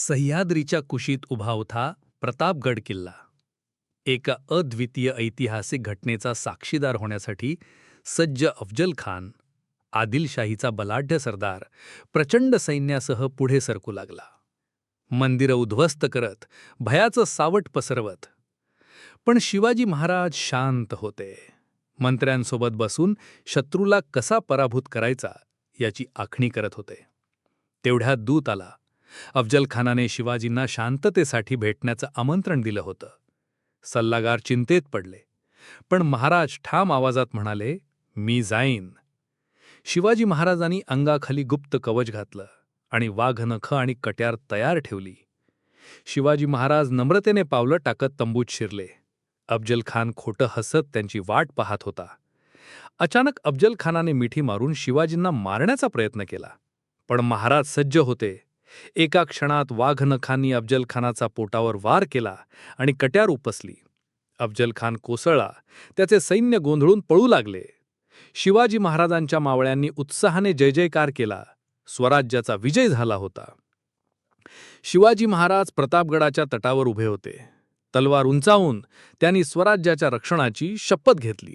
सह्याद्रीच्या कुशीत उभा होता प्रतापगड किल्ला. एका अद्वितीय ऐतिहासिक घटनेचा साक्षीदार होण्यासाठी सज्ज अफजल खान आदिलशाहीचा बलाढ्य सरदार प्रचंड सैन्यासह पुढे सरकू लागला. मंदिरं उद्ध्वस्त करत भयाचं सावट पसरवत. पण शिवाजी महाराज शांत होते. मंत्र्यांसोबत बसून शत्रूला कसा पराभूत करायचा याची आखणी करत होते. तेवढ्यात दूत आला. अफजल खानाने शिवाजींना शांततेसाठी भेटण्याचं आमंत्रण दिलं होतं. सल्लागार चिंतेत पडले. पण महाराज ठाम आवाजात म्हणाले मी जाईन. शिवाजी महाराजांनी अंगाखाली गुप्त कवच घातलं आणि वाघनख आणि कट्यार तयार ठेवली. शिवाजी महाराज नम्रतेने पावलं टाकत तंबूत शिरले. अफजल खान खोटं हसत त्यांची वाट पाहत होता. अचानक अफजल खानाने मिठी मारून शिवाजींना मारण्याचा प्रयत्न केला. पण महाराज सज्ज होते. एका क्षणात वाघनखांनी अफजलखानाचा पोटावर वार केला आणि कट्यार उपसली. अफजलखान कोसळला त्याचे सैन्य गोंधळून पळू लागले. शिवाजी महाराजांच्या मावळ्यांनी उत्साहाने जय जयकार केला स्वराज्याचा विजय झाला होता. शिवाजी महाराज प्रतापगडाच्या तटावर उभे होते. तलवार उंचावून त्यांनी स्वराज्याच्या रक्षणाची शपथ घेतली.